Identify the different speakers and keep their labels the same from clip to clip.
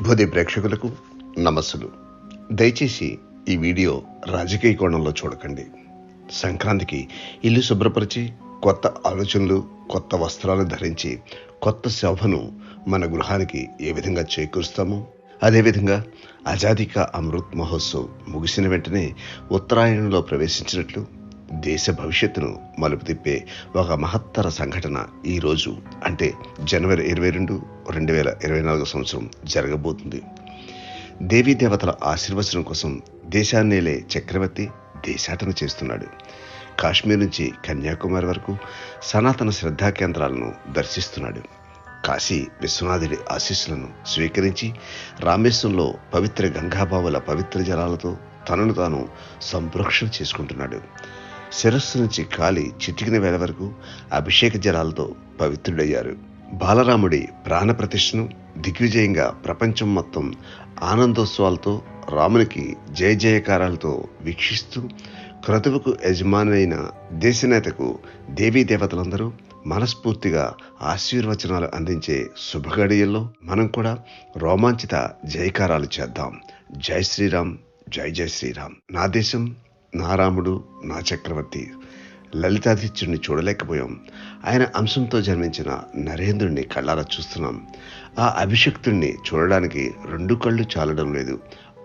Speaker 1: భూది ప్రేక్షకులకు నమస్సులు. దయచేసి ఈ వీడియో రాజకీయ కోణంలో చూడకండి. సంక్రాంతికి ఇల్లు శుభ్రపరిచి కొత్త ఆలోచనలు కొత్త వస్త్రాలు ధరించి కొత్త శోభను మన గృహానికి ఏ విధంగా చేకూరుస్తామో అదేవిధంగా అజాదిక అమృత్ మహోత్సవ్ ముగిసిన వెంటనే ఉత్తరాయణంలో ప్రవేశించినట్లు దేశ భవిష్యత్తును మలుపు తిప్పే ఒక మహత్తర సంఘటన ఈ రోజు అంటే జనవరి ఇరవై రెండు రెండు వేల ఇరవై నాలుగు సంవత్సరం జరగబోతుంది. దేవీ దేవతల ఆశీర్వచనం కోసం దేశాన్నేలే చక్రవర్తి దేశాటన చేస్తున్నాడు. కాశ్మీర్ నుంచి కన్యాకుమారి వరకు సనాతన శ్రద్ధా కేంద్రాలను దర్శిస్తున్నాడు. కాశీ విశ్వనాథుడి ఆశీస్సులను స్వీకరించి రామేశ్వరంలో పవిత్ర గంగాబావుల పవిత్ర జలాలతో తనను తాను సంప్రోక్షణ చేసుకుంటున్నాడు. శిరస్సు నుంచి కాలి చిటికిన వేల వరకు అభిషేక జలాలతో పవిత్రుడయ్యారు. బాలరాముడి ప్రాణప్రతిష్ఠను దిగ్విజయంగా ప్రపంచం మొత్తం ఆనందోత్సవాలతో రామునికి జయ జయకారాలతో వీక్షిస్తూ క్రతువుకు యజమానైన దేశనేతకు దేవీ దేవతలందరూ మనస్ఫూర్తిగా ఆశీర్వచనాలు అందించే శుభగడియల్లో మనం కూడా రోమాంచిత జయకారాలు చేద్దాం. జై శ్రీరామ్ జై జై శ్రీరామ్. నా దేశం నా రాముడు నా చక్రవర్తి. లలితాదిత్యుడిని చూడలేకపోయాం. ఆయన అంశంతో జన్మించిన నరేంద్రుడిని కళ్ళారా చూస్తున్నాం. ఆ అభిషక్తుడిని చూడడానికి రెండు కళ్ళు చాలడం లేదు.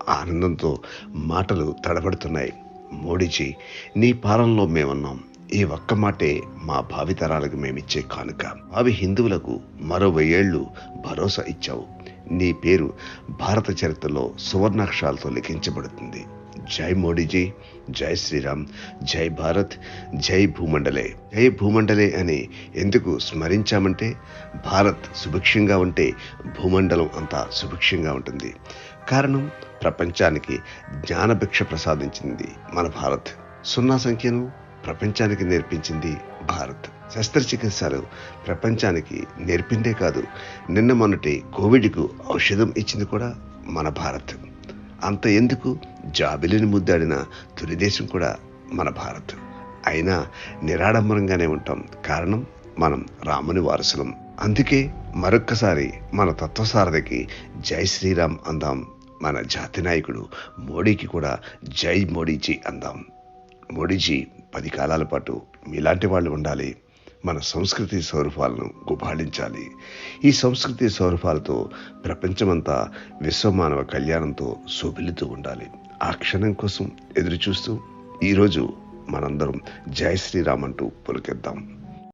Speaker 1: ఆనందంతో మాటలు తడబడుతున్నాయి. మోడీజీ నీ పాలనలో మేమున్నాం. ఈ ఒక్క మాటే మా భావితరాలకు మేమిచ్చే కానుక. అవి హిందువులకు మరో వెయ్యేళ్ళు భరోసా ఇచ్చావు. నీ పేరు భారత చరిత్రలో సువర్ణాక్షరాలతో లిఖించబడుతుంది. జై మోడీజీ జై శ్రీరామ్ జై భారత్ జై భూమండలే. జై భూమండలే అని ఎందుకు స్మరించామంటే భారత్ సుభిక్షంగా ఉంటే భూమండలం అంతా సుభిక్షంగా ఉంటుంది. కారణం ప్రపంచానికి జ్ఞానభిక్ష ప్రసాదించింది మన భారత్. సున్నా సంఖ్యను ప్రపంచానికి నేర్పించింది భారత్. శస్త్రచికిత్సలు ప్రపంచానికి నేర్పిందే కాదు నిన్న మొన్నటి కోవిడ్కు ఔషధం ఇచ్చింది కూడా మన భారత్. అంత ఎందుకు? జాబిలిని ముద్దాడిన తొలి దేశం కూడా మన భారత్. అయినా నిరాడంబరంగానే ఉంటాం. కారణం మనం రాముని వారసులం. అందుకే మరొక్కసారి మన తత్వసారథికి జై శ్రీరామ్ అందాం. మన జాతి నాయకుడు మోడీకి కూడా జై మోడీజీ అందాం. మోడీజీ పది కాలాల పాటు మీలాంటి వాళ్ళు ఉండాలి. మన సంస్కృతి స్వరూపాలను గుబాళించాలి. ఈ సంస్కృతి స్వరూపాలతో ప్రపంచమంతా విశ్వమానవ కళ్యాణంతో శోభిల్లుతూ ఉండాలి. ఆ క్షణం కోసం ఎదురుచూస్తూ ఈరోజు మనందరం జై శ్రీరామ్ అంటూ పులకెద్దాం.